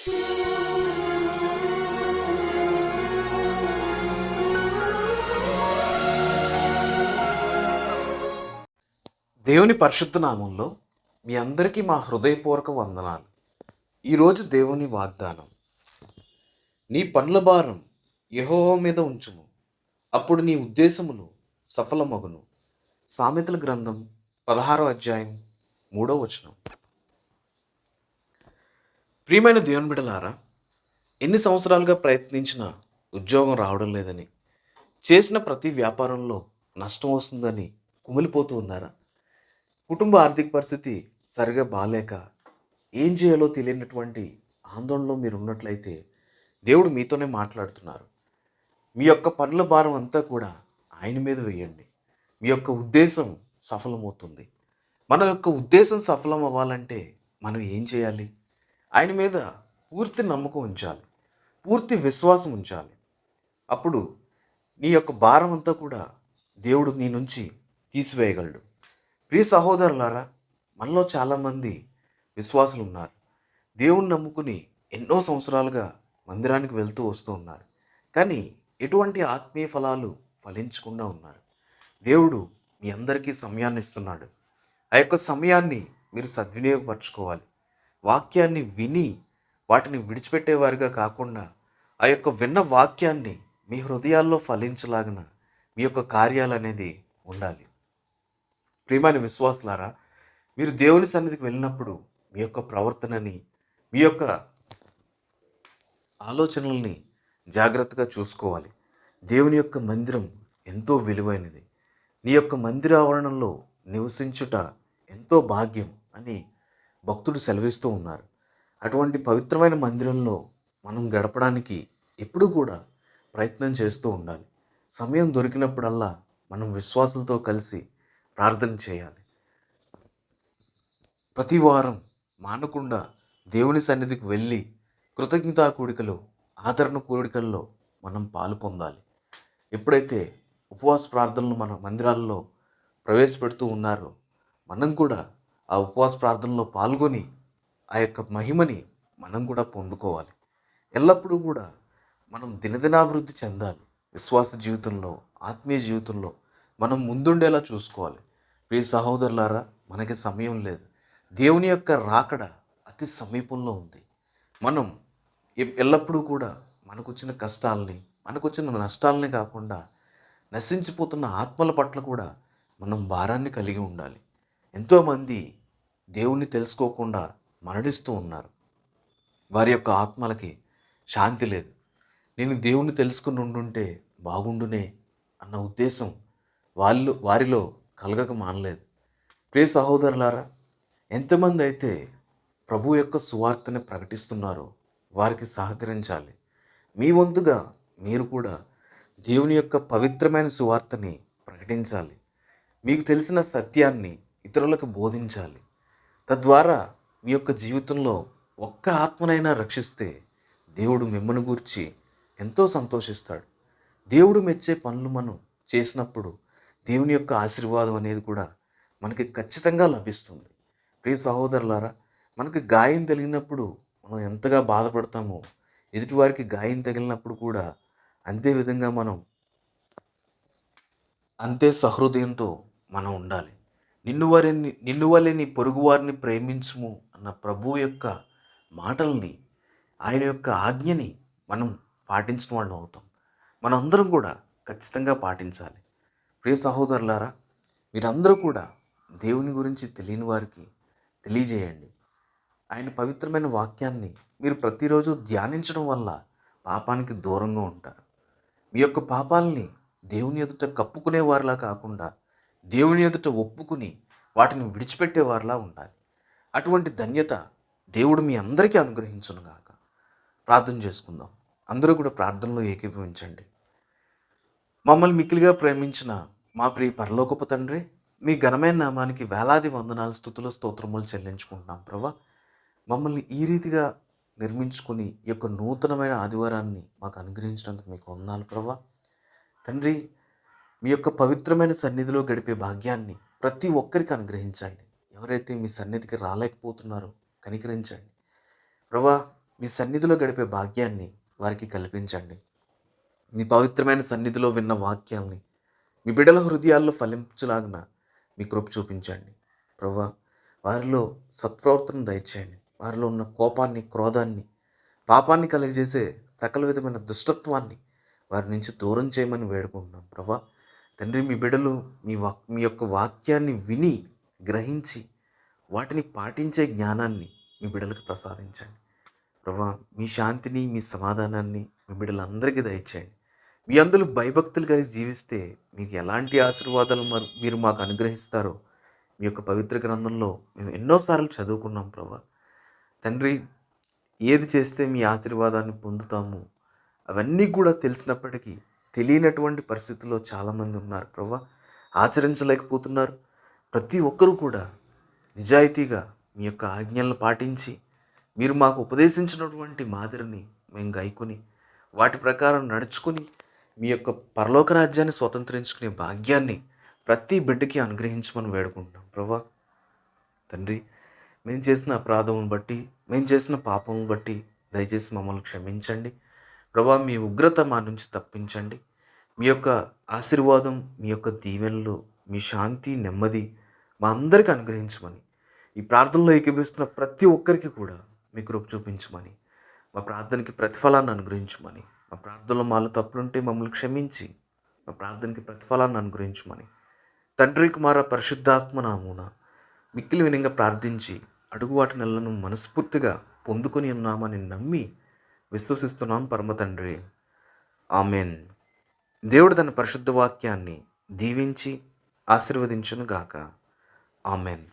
దేవుని పరిశుద్ధ నామంలో మీ అందరికీ మా హృదయపూర్వక వందనాలు. ఈరోజు దేవుని వాగ్దానం నీ పనుల భారం యెహోవా మీద ఉంచుము. అప్పుడు నీ ఉద్దేశములు సఫలమగును. సామెతల గ్రంథం పదహారో అధ్యాయం మూడో వచనం. ప్రియమైన దేవుని బిడలారా ఎన్ని సంవత్సరాలుగా ప్రయత్నించినా ఉద్యోగం రావడం లేదని చేసిన ప్రతి వ్యాపారంలో నష్టం వస్తుందని కుమిలిపోతూ ఉన్నారా? కుటుంబ ఆర్థిక పరిస్థితి సరిగా బాగాలేక ఏం చేయాలో తెలియనటువంటి ఆందోళనలో మీరు ఉన్నట్లయితే దేవుడు మీతోనే మాట్లాడుతున్నారు. మీ యొక్క పనుల భారం అంతా కూడా ఆయన మీద వేయండి. మీ యొక్క ఉద్దేశం సఫలమవుతుంది. మన యొక్క ఉద్దేశం సఫలం అవ్వాలంటే మనం ఏం చేయాలి? ఆయన మీద పూర్తి నమ్మకం ఉంచాలి. పూర్తి విశ్వాసం ఉంచాలి. అప్పుడు నీ యొక్క భారం అంతా కూడా దేవుడు నీ నుంచి తీసివేయగలడు. ప్రియ సహోదరులారా మనలో చాలామంది విశ్వాసులు ఉన్నారు. దేవుణ్ణి నమ్ముకుని ఎన్నో సంవత్సరాలుగా మందిరానికి వెళ్తూ వస్తూ ఉన్నారు. కానీ ఎటువంటి ఆత్మీయ ఫలాలు ఫలించకుండా ఉన్నారు. దేవుడు మీ అందరికీ సమయాన్ని ఇస్తున్నాడు. ఆ యొక్క సమయాన్ని మీరు సద్వినియోగపరచుకోవాలి. వాక్యాన్ని విని వాటిని విడిచిపెట్టేవారిగా కాకుండా ఆ యొక్క విన్న వాక్యాన్ని మీ హృదయాల్లో ఫలించలాగిన మీ యొక్క కార్యాలు అనేది ఉండాలి. ప్రియమైన విశ్వాసులారా మీరు దేవుని సన్నిధికి వెళ్ళినప్పుడు మీ యొక్క ప్రవర్తనని మీ యొక్క ఆలోచనల్ని జాగ్రత్తగా చూసుకోవాలి. దేవుని యొక్క మందిరం ఎంతో విలువైనది. నీ యొక్క మందిర ఆవరణంలో నివసించుట ఎంతో భాగ్యం అని భక్తుడు సెలవిస్తూ ఉన్నారు. అటువంటి పవిత్రమైన మందిరంలో మనం గడపడానికి ఎప్పుడూ కూడా ప్రయత్నం చేస్తూ ఉండాలి. సమయం దొరికినప్పుడల్లా మనం విశ్వాసులతో కలిసి ప్రార్థన చేయాలి. ప్రతి వారం మానకుండా దేవుని సన్నిధికి వెళ్ళి కృతజ్ఞతా కూడికలు ఆదరణ కూడికల్లో మనం పాలు పొందాలి. ఎప్పుడైతే ఉపవాస ప్రార్థనలు మన మందిరాల్లో ప్రవేశపెడుతూ ఉన్నారో మనం కూడా ఆ ఉపవాస ప్రార్థనలో పాల్గొని ఆ యొక్క మహిమని మనం కూడా పొందుకోవాలి. ఎల్లప్పుడూ కూడా మనం దినదినాభివృద్ధి చెందాలి. విశ్వాస జీవితంలో ఆత్మీయ జీవితంలో మనం ముందుండేలా చూసుకోవాలి. ప్రియ సహోదరులారా మనకి సమయం లేదు. దేవుని యొక్క రాకడ అతి సమీపంలో ఉంది. మనం ఎ- ఎల్లప్పుడూ కూడా మనకు వచ్చిన కష్టాలని మనకు వచ్చిన నష్టాలని కాకుండా నశించిపోతున్న ఆత్మల పట్ల కూడా మనం భారాన్ని కలిగి ఉండాలి. ఎంతోమంది దేవుణ్ణి తెలుసుకోకుండా మరణిస్తూ ఉన్నారు. వారి యొక్క ఆత్మలకి శాంతి లేదు. నేను దేవుణ్ణి తెలుసుకుని ఉండుంటే బాగుండునే అన్న ఉద్దేశం వాళ్ళు వారిలో కలగక మానలేదు. ప్రియ సహోదరులారా ఎంతమంది అయితే ప్రభు యొక్క సువార్తని ప్రకటిస్తున్నారో వారికి సహకరించాలి. మీ వంతుగా మీరు కూడా దేవుని యొక్క పవిత్రమైన సువార్తని ప్రకటించాలి. మీకు తెలిసిన సత్యాన్ని ఇతరులకు బోధించాలి. తద్వారా మీ యొక్క జీవితంలో ఒక్క ఆత్మనైనా రక్షిస్తే దేవుడు మిమ్మల్ని గూర్చి ఎంతో సంతోషిస్తాడు. దేవుడు మెచ్చే పనులు మనం చేసినప్పుడు దేవుని యొక్క ఆశీర్వాదం అనేది కూడా మనకి ఖచ్చితంగా లభిస్తుంది. ప్రియ సహోదరులారా మనకి గాయం తగిలినప్పుడు మనం ఎంతగా బాధపడతామో ఎదుటివారికి గాయం తగిలినప్పుడు కూడా అంతే విధంగా మనం అంతే సహృదయంతో మనం ఉండాలి. నిన్ను వారి నిన్ను వలె పొరుగువారిని ప్రేమించుము అన్న ప్రభు యొక్క మాటల్ని ఆయన యొక్క ఆజ్ఞని మనం పాటించిన వాళ్ళం అవుతాం. మనందరం కూడా ఖచ్చితంగా పాటించాలి. ప్రియ సహోదరులారా మీరందరూ కూడా దేవుని గురించి తెలియని వారికి తెలియజేయండి. ఆయన పవిత్రమైన వాక్యాన్ని మీరు ప్రతిరోజు ధ్యానించడం వల్ల పాపానికి దూరంగా ఉంటారు. మీ యొక్క పాపాలని దేవుని ఎదుట కప్పుకునే వారిలా కాకుండా దేవుని ఎదుట ఒప్పుకుని వాటిని విడిచిపెట్టేవారిలా ఉండాలి. అటువంటి ధన్యత దేవుడు మీ అందరికీ అనుగ్రహించును గాక. ప్రార్థన చేసుకుందాం. అందరూ కూడా ప్రార్థనలో ఏకీభవించండి. మమ్మల్ని మిక్కిలిగా ప్రేమించిన మా ప్రియ పరలోకపు తండ్రి మీ ఘనమైన నామానికి వేలాది వందనాలు స్థుతులు స్తోత్రములు చెల్లించుకుంటున్నాం ప్రభా. మమ్మల్ని ఈ రీతిగా నిర్మించుకుని ఈ యొక్క నూతనమైన ఆదివారాన్ని మాకు అనుగ్రహించినందుకు మీకు వందనాలు ప్రభా. తండ్రి మీ యొక్క పవిత్రమైన సన్నిధిలో గడిపే భాగ్యాన్ని ప్రతి ఒక్కరికి అనుగ్రహించండి. ఎవరైతే మీ సన్నిధికి రాలేకపోతున్నారో కనికరించండి. ప్రభా మీ సన్నిధిలో గడిపే భాగ్యాన్ని వారికి కల్పించండి. మీ పవిత్రమైన సన్నిధిలో విన్న వాక్యాల్ని మీ బిడ్డల హృదయాల్లో ఫలించలాగిన మీ కృప చూపించండి. ప్రభా వారిలో సత్ప్రవర్తన దయచేయండి. వారిలో ఉన్న కోపాన్ని క్రోధాన్ని పాపాన్ని కలిగజేసే సకల విధమైన దుష్టత్వాన్ని వారి నుంచి దూరం చేయమని వేడుకుంటున్నాం. ప్రభా తండ్రి మీ బిడ్డలు మీ వాక్ మీ యొక్క వాక్యాన్ని విని గ్రహించి వాటిని పాటించే జ్ఞానాన్ని మీ బిడ్డలకు ప్రసాదించండి. ప్రభా మీ శాంతిని మీ సమాధానాన్ని మీ బిడ్డలందరికీ దయచేయండి. మీ అందులో భయభక్తులు కలిగి జీవిస్తే మీకు ఎలాంటి ఆశీర్వాదాలు మరి మీరు మాకు అనుగ్రహిస్తారో మీ యొక్క పవిత్ర గ్రంథంలో మేము ఎన్నోసార్లు చదువుకున్నాం ప్రభా. తండ్రి ఏది చేస్తే మీ ఆశీర్వాదాన్ని పొందుతాము అవన్నీ కూడా తెలిసినప్పటికీ తెలియనటువంటి పరిస్థితుల్లో చాలామంది ఉన్నారు. ప్రభా ఆచరించలేకపోతున్నారు. ప్రతి ఒక్కరూ కూడా నిజాయితీగా మీ యొక్క ఆజ్ఞలను పాటించి మీరు మాకు ఉపదేశించినటువంటి మాదిరిని మేము గైకొని వాటి ప్రకారం నడుచుకుని మీ యొక్క పరలోక రాజ్యాన్ని స్వతంత్రించుకునే భాగ్యాన్ని ప్రతి బిడ్డకి అనుగ్రహించమని వేడుకుంటున్నాం. ప్రభా తండ్రి మేము చేసిన అపరాధమును బట్టి మేము చేసిన పాపం బట్టి దయచేసి మమ్మల్ని క్షమించండి. ప్రభా మీ ఉగ్రత మా నుంచి తప్పించండి. మీ యొక్క ఆశీర్వాదం మీ యొక్క దీవెనలు మీ శాంతి నెమ్మది మా అందరికీ అనుగ్రహించమని ఈ ప్రార్థనలో ఏకీభిస్తున్న ప్రతి ఒక్కరికి కూడా మీ కృప చూపించమని మా ప్రార్థనకి ప్రతిఫలాన్ని అనుగ్రహించమని మా ప్రార్థనలో మాలో తప్పులుంటే మమ్మల్ని క్షమించి మా ప్రార్థనకి ప్రతిఫలాన్ని అనుగ్రహించమని తండ్రి కుమార పరిశుద్ధాత్మ నామూన మిక్కిలి వినంగా ప్రార్థించి అడుగు వాటి నెలను మనస్ఫూర్తిగా పొందుకొని ఉన్నామని నమ్మి విశ్వసిస్తున్నాం పరమతండ్రి ఆమెన్. దేవుడు తన పరిశుద్ధ వాక్యాన్ని దీవించి ఆశీర్వదించునుగాక. ఆమెన్.